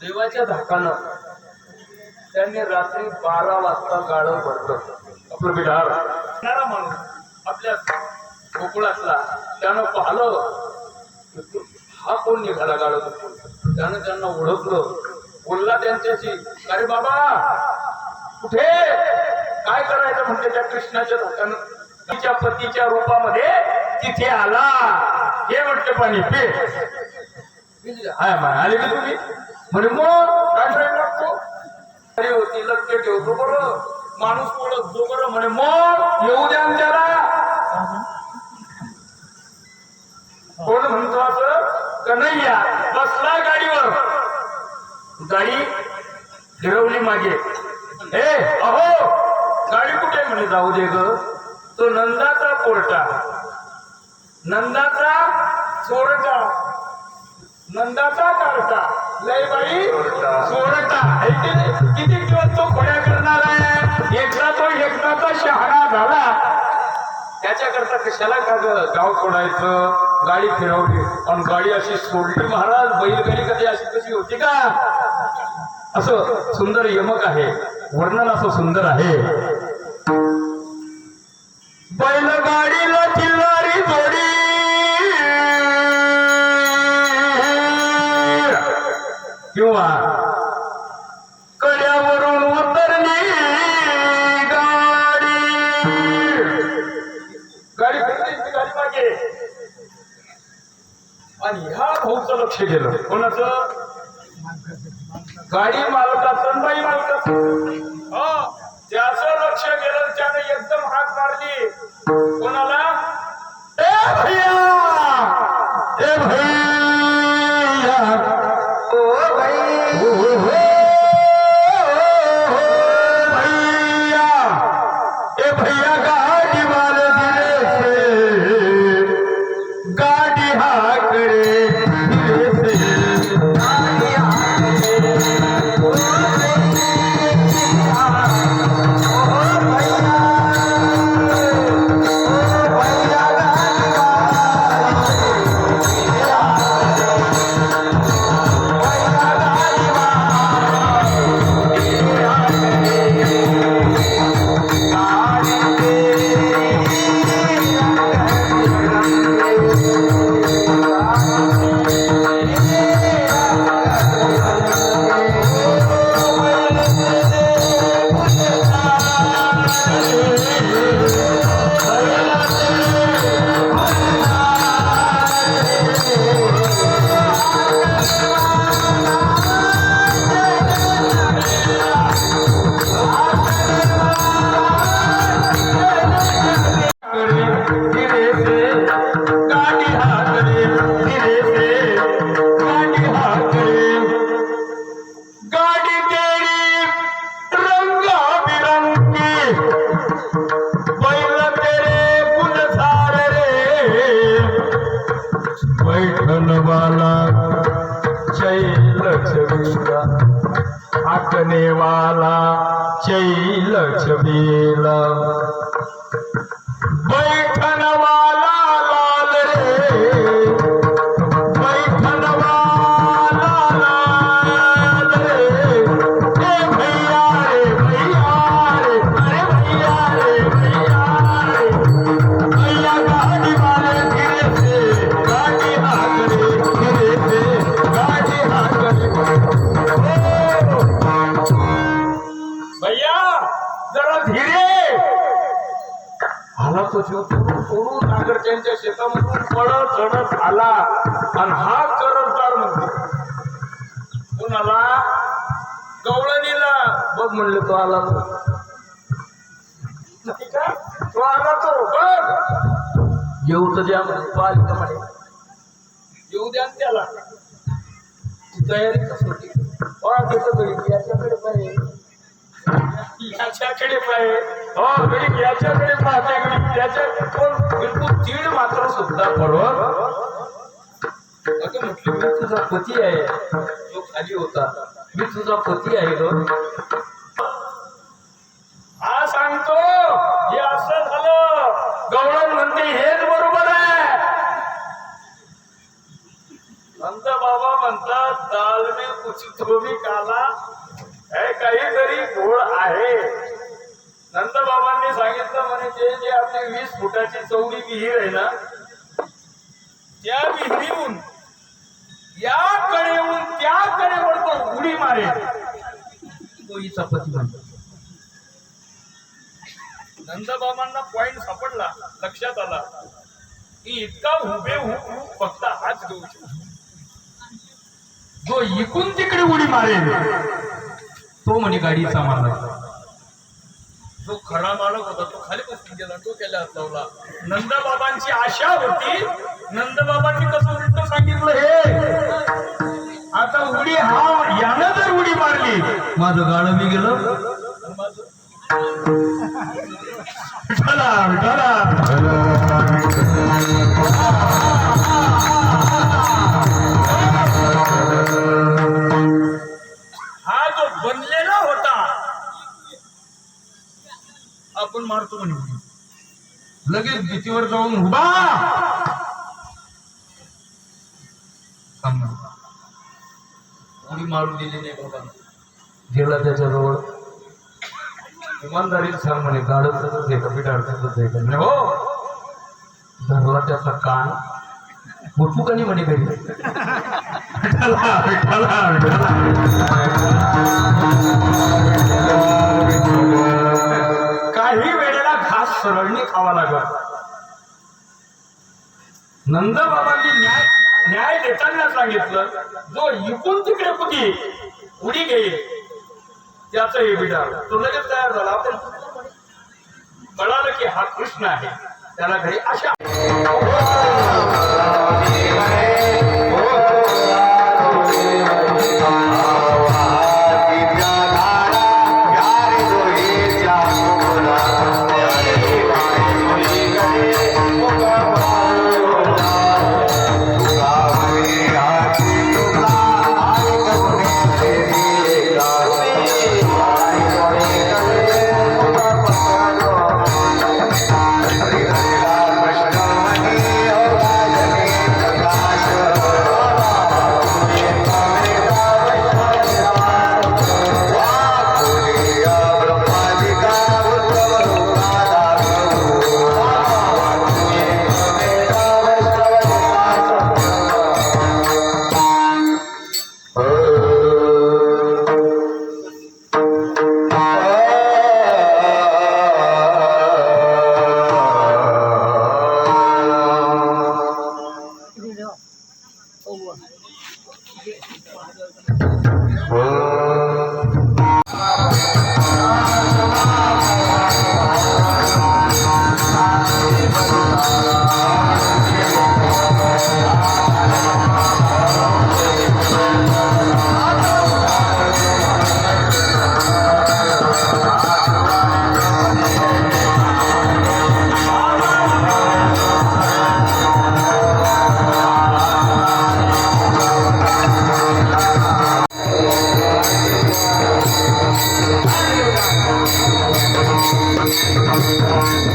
देवाच्या धाकानं त्यांनी रात्री बारा वाजता गाळं भरलं. आपलं बिडार येणारा माणूस आपल्या गोकुळातला त्यानं पाहिलं हा कोण निघाला गाळं भरून त्यानं त्यांना ओळखलं. बोलला त्यांच्याशी अरे बाबा कुठे? काय करायचं? म्हणते त्या कृष्णाच्या धाकानं तिच्या पतीच्या रूपामध्ये तिथे आला. हे म्हटलं पाणी पे. हाय माय की तुम्ही? म्हणे मग काय करायला लागतो? अरे होती लक्ष ठेवतो बरं. माणूस ओळखतो बरं. म्हणे मग येऊ द्या त्याला कोण म्हणतो असं? कन्हैया बसला गाडीवर. गाडी फिरवली मागे. ए अहो गाडी कुठे म्हणे? जाऊ दे ग. तो नंदाचा पोरटा. नंदाचा चोरटा. नंदाचा कारटा लय बाई सोडता. है किती दिवस तो खोड्या करणार आहे? एकदा तो एकदाचा शहाणा झाला. त्याच्याकरता कशाला का गाव सोडायचं? गाडी फिरवली. आणि गाडी अशी सोडली. महाराज बैलगाडी कधी अशी कशी होती का? असं सुंदर यमक आहे. वर्णन असं सुंदर आहे. बैल किंवा कड्यावरून उतरली गाडी. गाडी गाडी मागे. आणि ह्या भाऊचं लक्ष गेलं. कोणाचं? गाडी मालकाचं बाई मालकाचं. पैठणवाला चै लक्ष्मीला। आकनेवाला। चै लक्ष्मीला। आला सोडून नागरच्यांच्या शेतामधून पडत चढत आला. आणि हा करतदार म्हणतो. कोणाला? गवळणीला. बघ म्हणले तो आला तो. तो आला तो. बघ. येऊ तर द्या म्हणे तो आली का म्हणे. येऊ द्या त्याला. ती तयारी कसं होती? याच्याकडे पाहिजे याच्याकडे पाहिजे हो घडी याच्याकडे पाहते घडी याच्या कोण? बिलकुल तीळ मात्र सुद्धा पडवत अगं म्हटलं मी तुझा पती आहे. तो खाली होता. मी तुझा पती आहे ग. हा सांगतो. हे असं झालं. गौरव म्हणते हेच बरोबर आहे. नंद बाबा म्हणतात बाबा हे काहीतरी गोड आहे नंदबाबांनी सांगितलं म्हणे ते जे आपली वीस फुटाची चौडी विहीर आहे ना त्या विहिरीहून या कडेहून त्या कडेवर तो उडी मारेल तो हिचा पती म्हणतो नंदबाबांना पॉइंट सापडला लक्षात आला. की इतका हुबे फक्त हाच घेऊ शकतो. जो इकून तिकडे उडी मारेल तो म्हणे गाडीचा मालक. जो खरा मालक होता तो खाली बसून गेला तो त्याला हात लावला. नंदबाबांची आशा होती नंदबाबांनी कसं उलट सांगितलं हे? आता उडी हा यानं जर उडी मारली. माझं गाणं मी गेलं. आणि माझं आपण म्हणे उडी. लगेच भीतीवर जाऊन उभा थांब म्हणे. उडी मारू दिली नाही बाबा गेला त्याच्याजवळ इमानदारीने सांग म्हणे गाडतच आहे का पीठ अडचणच आहे का म्हणे हो धरला त्याचा कान उठू का नाही म्हणे काही विठ्ठला, विठ्ठला, विठ्ठला. सरळणी खावा लागत नंदबाबांनी न्याय न्याय देताना सांगितलं जो इकून तिकडे कुठे उडी घेईल त्याच हे विधान तो लगेच तयार झाला. आपण कळालं की हा कृष्ण आहे. त्याला घरी अशा Thank. I'm sorry.